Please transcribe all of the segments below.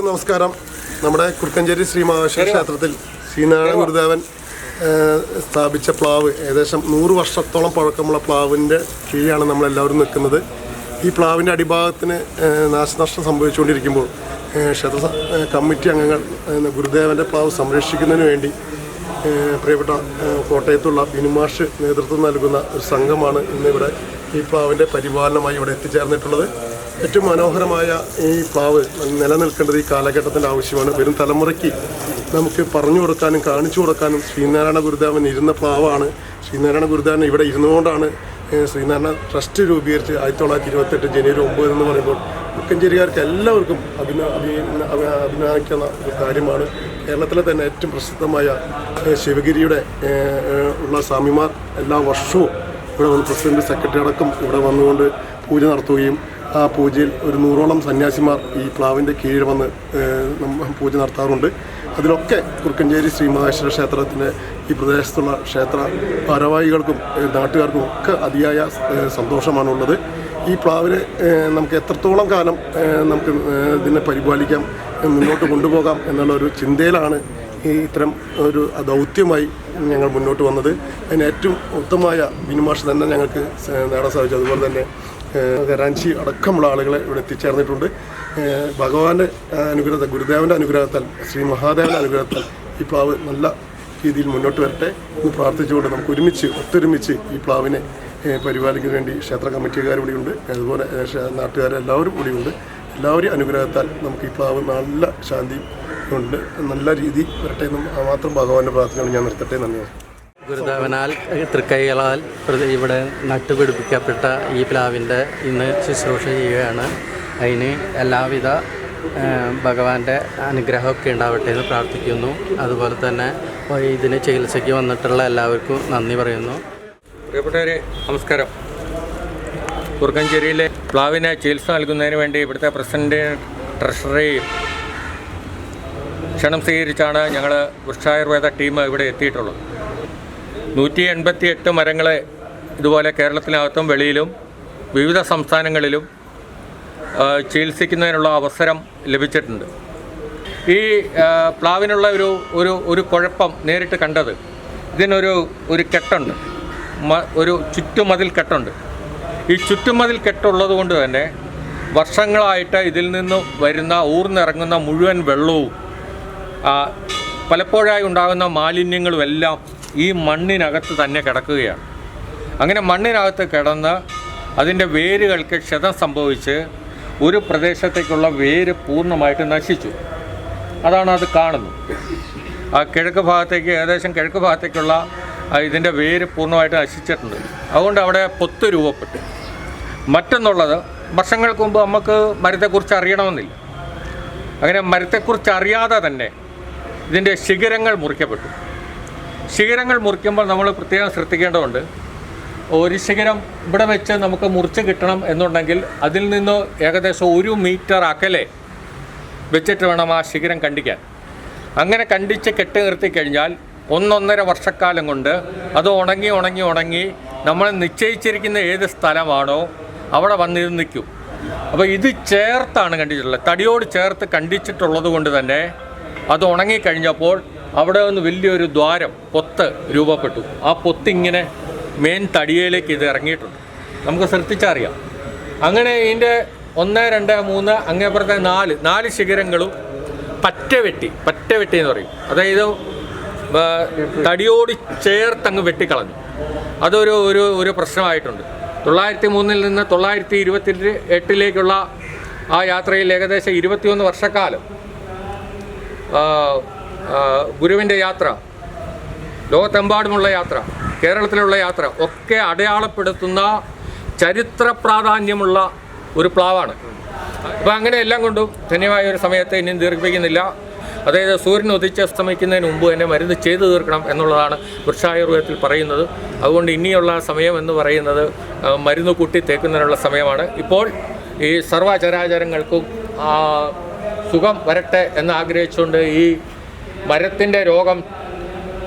എല്ലാവർക്കും നമസ്കാരം. നമ്മുടെ കുറുക്കഞ്ചേരി ശ്രീ മഹാവിഷ്ണു ക്ഷേത്രത്തിൽ ശ്രീനാരായണ ഗുരുദേവൻ സ്ഥാപിച്ച പ്ലാവ് ഏകദേശം നൂറ് വർഷത്തോളം പഴക്കമുള്ള പ്ലാവിന്റെ കീഴാണ് നമ്മളെല്ലാവരും നിൽക്കുന്നത്. ഈ പ്ലാവിന്റെ അടിഭാഗത്തിന് നാശനഷ്ടം സംഭവിച്ചുകൊണ്ടിരിക്കുമ്പോൾ ക്ഷേത്ര കമ്മിറ്റി അംഗങ്ങൾ ഗുരുദേവന്റെ പ്ലാവ് സംരക്ഷിക്കുന്നതിന് വേണ്ടി പ്രിയപ്പെട്ട കോട്ടയത്തുള്ള ബിനുമാഷ് നേതൃത്വം നൽകുന്ന ഒരു സംഘമാണ് ഇന്നിവിടെ ഈ പ്ലാവിന്റെ പരിപാലനമായി ഇവിടെ എത്തിച്ചേർന്നിട്ടുള്ളത്. ഏറ്റവും മനോഹരമായ ഈ പ്ലാവ് നിലനിൽക്കേണ്ടത് ഈ കാലഘട്ടത്തിന്റെ ആവശ്യമാണ്. വരും തലമുറയ്ക്ക് നമുക്ക് പറഞ്ഞു കൊടുക്കാനും കാണിച്ചു കൊടുക്കാനും ശ്രീനാരായണ ഗുരുദേവൻ ഇരുന്ന പ്ലാവാണ്. ശ്രീനാരായണ ഗുരുദേവൻ ഇവിടെ ഇരുന്നുകൊണ്ടാണ് ശ്രീനാരായണ ട്രസ്റ്റ് രൂപീകരിച്ച് ആയിരത്തി തൊള്ളായിരത്തി ഇരുപത്തെട്ട് ജനുവരി ഒമ്പത് എന്ന് പറയുമ്പോൾ മുക്കഞ്ചേരിക്കാർക്ക് എല്ലാവർക്കും അഭിന അഭിന അഭി- അഭിമാനിക്കുന്ന ഒരു കാര്യമാണ്. കേരളത്തിലെ തന്നെ ഏറ്റവും പ്രസിദ്ധമായ ശിവഗിരിയുടെ ഉള്ള സ്വാമിമാർ എല്ലാ വർഷവും ഇവിടെ വന്ന് പ്രസിഡന്റ് സെക്രട്ടറി അടക്കം ഇവിടെ വന്നുകൊണ്ട് പൂജ നടത്തുകയും ആ പൂജയിൽ ഒരു നൂറോളം സന്യാസിമാർ ഈ പ്ലാവിന്റെ കീഴിൽ വന്ന് പൂജ നടത്താറുണ്ട്. അതിലൊക്കെ കുറുക്കഞ്ചേരി ശ്രീ മഹേശ്വര ക്ഷേത്രത്തിന്റെ ഈ പ്രദേശത്തുള്ള ക്ഷേത്ര ഭാരവാഹികൾക്കും നാട്ടുകാർക്കും ഒക്കെ അതിയായ സന്തോഷമാണുള്ളത്. ഈ പ്ലാവിനെ നമുക്ക് എത്രത്തോളം കാലം നമുക്ക് ഇതിനെ പരിപാലിക്കാം മുന്നോട്ട് കൊണ്ടുപോകാം എന്നുള്ള ഒരു ചിന്തയിലാണ് ഈ ഇത്തരം ഒരു ദൗത്യമായി ഞങ്ങൾ മുന്നോട്ട് വന്നത്. അതിന് ഏറ്റവും ഉത്തമമായ ബിനുമാഷ് തന്നെ ഞങ്ങൾക്ക് നേടാൻ സാധിച്ചു. അതുപോലെ തന്നെ കരാഞ്ചി അടക്കമുള്ള ആളുകളെ ഇവിടെ എത്തിച്ചേർന്നിട്ടുണ്ട്. ഭഗവാന്റെ അനുഗ്രഹത്തെ ഗുരുദേവന്റെ അനുഗ്രഹത്താൽ ശ്രീ മഹാദേവന്റെ അനുഗ്രഹത്താൽ ഈ പ്ലാവ് നല്ല രീതിയിൽ മുന്നോട്ട് വരട്ടെ എന്ന് പ്രാർത്ഥിച്ചുകൊണ്ട് നമുക്ക് ഒരുമിച്ച് ഒത്തൊരുമിച്ച് ഈ പ്ലാവിനെ പരിപാലിക്കുന്നതിന് വേണ്ടി ക്ഷേത്ര കമ്മിറ്റിക്കാർ ഇവിടെയുണ്ട് അതുപോലെ നാട്ടുകാരെല്ലാവരും കൂടിയുണ്ട് എല്ലാവരും അനുഗ്രഹത്താൽ നമുക്ക് ഈ പ്ലാവ് നല്ല ശാന്തി ഉണ്ട്. നല്ല രീതി വരട്ടെ എന്ന് മാത്രം ഭഗവാന്റെ പ്രാർത്ഥനയാണ് ഞാൻ നിർത്തട്ടെ. നന്ദി. ഗുരുദേവനാൽ തൃക്കൈകളാൽ ഇവിടെ നട്ടുപിടിപ്പിക്കപ്പെട്ട ഈ പ്ലാവിന്റെ ഇന്ന് ശുശ്രൂഷ ചെയ്യുകയാണ്. അതിന് എല്ലാവിധ ഭഗവാന്റെ അനുഗ്രഹമൊക്കെ ഉണ്ടാവട്ടെ എന്ന് പ്രാർത്ഥിക്കുന്നു. അതുപോലെ തന്നെ ഇതിന് ചികിത്സയ്ക്ക് വന്നിട്ടുള്ള എല്ലാവർക്കും നന്ദി പറയുന്നു. പ്രിയപ്പെട്ടവരെ നമസ്കാരം. കുറുക്കഞ്ചേരിയിലെ പ്ലാവിന് ചികിത്സ നൽകുന്നതിന് വേണ്ടി ഇവിടുത്തെ പ്രസിഡന്റ് ട്രഷറി ക്ഷണം സ്വീകരിച്ചാണ് ഞങ്ങൾ വൃക്ഷായുർവേദ ടീം ഇവിടെ എത്തിയിട്ടുള്ളത്. നൂറ്റി എൺപത്തി എട്ട് മരങ്ങളെ ഇതുപോലെ കേരളത്തിനകത്തും വെളിയിലും വിവിധ സംസ്ഥാനങ്ങളിലും ചികിത്സിക്കുന്നതിനുള്ള അവസരം ലഭിച്ചിട്ടുണ്ട്. ഈ പ്ലാവിനുള്ള ഒരു ഒരു ഒരു കുഴപ്പം നേരിട്ട് കണ്ടത് ഇതിനൊരു ഒരു കെട്ടുണ്ട്. ഒരു ചുറ്റുമതിൽ കെട്ടുണ്ട്. ഈ ചുറ്റുമതിൽ കെട്ടുള്ളത് കൊണ്ട് തന്നെ വർഷങ്ങളായിട്ട് ഇതിൽ നിന്ന് വരുന്ന ഊർന്നിറങ്ങുന്ന മുഴുവൻ വെള്ളവും പലപ്പോഴായി ഉണ്ടാകുന്ന മാലിന്യങ്ങളും എല്ലാം ഈ മണ്ണിനകത്ത് തന്നെ കിടക്കുകയാണ്. അങ്ങനെ മണ്ണിനകത്ത് കിടന്ന് അതിന്റെ വേരുകൾക്ക് ക്ഷതം സംഭവിച്ച് ഒരു പ്രദേശത്തേക്കുള്ള വേര് പൂർണമായിട്ട് നശിച്ചു. അതാണ് അത് കാണുന്നത്. ആ കിഴക്ക് ഭാഗത്തേക്ക് ഏകദേശം കിഴക്ക് ഭാഗത്തേക്കുള്ള ഇതിന്റെ വേര് പൂർണമായിട്ട് നശിച്ചിട്ടുണ്ട്. അതുകൊണ്ട് അവിടെ പൊത്ത് രൂപപ്പെട്ടു. മറ്റൊന്നുള്ളത് വർഷങ്ങൾക്ക് മുമ്പ് നമുക്ക് മരത്തെക്കുറിച്ച് അറിയണമെന്നില്ല. അങ്ങനെ മരത്തെക്കുറിച്ച് അറിയാതെ തന്നെ ഇതിന്റെ ശിഖരങ്ങൾ മുറിക്കപ്പെട്ടു. ശിഖരങ്ങൾ മുറിക്കുമ്പോൾ നമ്മൾ പ്രത്യേകം ശ്രദ്ധിക്കേണ്ടതുണ്ട്. ഒരു ശിഖരം ഇവിടെ വെച്ച് നമുക്ക് മുറിച്ച് കിട്ടണം എന്നുണ്ടെങ്കിൽ അതിൽ നിന്ന് ഏകദേശം ഒരു മീറ്റർ അകലെ വെച്ചിട്ട് വേണം ആ ശിഖരം കണ്ടിക്കാൻ അങ്ങനെ കണ്ടിച്ച് കെട്ടി നിർത്തി കഴിഞ്ഞാൽ ഒന്നൊന്നര വർഷക്കാലം കൊണ്ട് അത് ഉണങ്ങി ഉണങ്ങി ഉണങ്ങി നമ്മൾ നിശ്ചയിച്ചിരിക്കുന്ന ഏത് സ്ഥലമാണോ അവിടെ വന്നിരുന്ന് നിൽക്കും. അപ്പോൾ ഇത് ചേർത്താണ് കണ്ടിട്ടുള്ളത് തടിയോട് ചേർത്ത് കണ്ടിച്ചിട്ടുള്ളത് കൊണ്ട് തന്നെ അത് ഉണങ്ങിക്കഴിഞ്ഞപ്പോൾ അവിടെ നിന്ന് വലിയൊരു ദ്വാരം പൊത്ത് രൂപപ്പെട്ടു. ആ പൊത്തിങ്ങനെ മെയിൻ തടിയയിലേക്ക് ഇത് ഇറങ്ങിയിട്ടുണ്ട്. നമുക്ക് ശ്രദ്ധിച്ചറിയാം അങ്ങനെ ഇതിന്റെ ഒന്ന് രണ്ട് മൂന്ന് അങ്ങേപ്പുറത്തെ നാല് നാല് ശിഖരങ്ങളും പറ്റവെട്ടി പറ്റവെട്ടി പറ്റ വെട്ടി എന്ന് പറയും. അതായത് തടിയോട് ചേർത്തങ്ങ് വെട്ടിക്കളഞ്ഞു. അതൊരു ഒരു ഒരു പ്രശ്നമായിട്ടുണ്ട്. തൊള്ളായിരത്തി മൂന്നിൽ നിന്ന് തൊള്ളായിരത്തി ഇരുപത്തി എട്ടിലേക്കുള്ള ആ യാത്രയിൽ ഏകദേശം ഇരുപത്തിയൊന്ന് വർഷക്കാലം ഗുരുവിന്റെ യാത്ര ലോകത്തെമ്പാടുമുള്ള യാത്ര കേരളത്തിലുള്ള യാത്ര ഒക്കെ അടയാളപ്പെടുത്തുന്ന ചരിത്ര പ്രാധാന്യമുള്ള ഒരു പ്ലാവാണ്. അപ്പോൾ അങ്ങനെ എല്ലാം കൊണ്ടും ധന്യമായ ഒരു സമയത്തെ ഇനിയും ദീർഘിപ്പിക്കുന്നില്ല. അതായത് സൂര്യൻ ഉദിച്ച് അസ്തമിക്കുന്നതിന് മുമ്പ് തന്നെ മരുന്ന് ചെയ്തു തീർക്കണം എന്നുള്ളതാണ് വൃക്ഷായുർവേദത്തിൽ പറയുന്നത്. അതുകൊണ്ട് ഇനിയുള്ള സമയം എന്ന് പറയുന്നത് മരുന്ന് കൂട്ടി തേക്കുന്നതിനുള്ള സമയമാണ്. ഇപ്പോൾ ഈ സർവചരാചരങ്ങൾക്കും ആ, സുഖം വരട്ടെ എന്ന് ആഗ്രഹിച്ചുകൊണ്ട് ഈ മരത്തിന്റെ രോഗം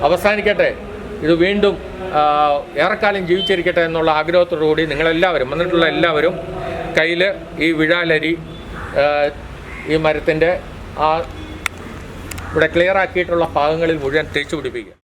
അവസാനിക്കട്ടെ. ഇത് വീണ്ടും ഏറെക്കാലം ജീവിച്ചിരിക്കട്ടെ എന്നുള്ള ആഗ്രഹത്തോടു കൂടി നിങ്ങളെല്ലാവരും വന്നിട്ടുള്ള എല്ലാവരും കയ്യിൽ ഈ വിഴാലരി ഈ മരത്തിന്റെ ആ ഇവിടെ ക്ലിയർ ആക്കിയിട്ടുള്ള ഭാഗങ്ങളിൽ മുഴുവൻ തിരിച്ചു പിടിപ്പിക്കുക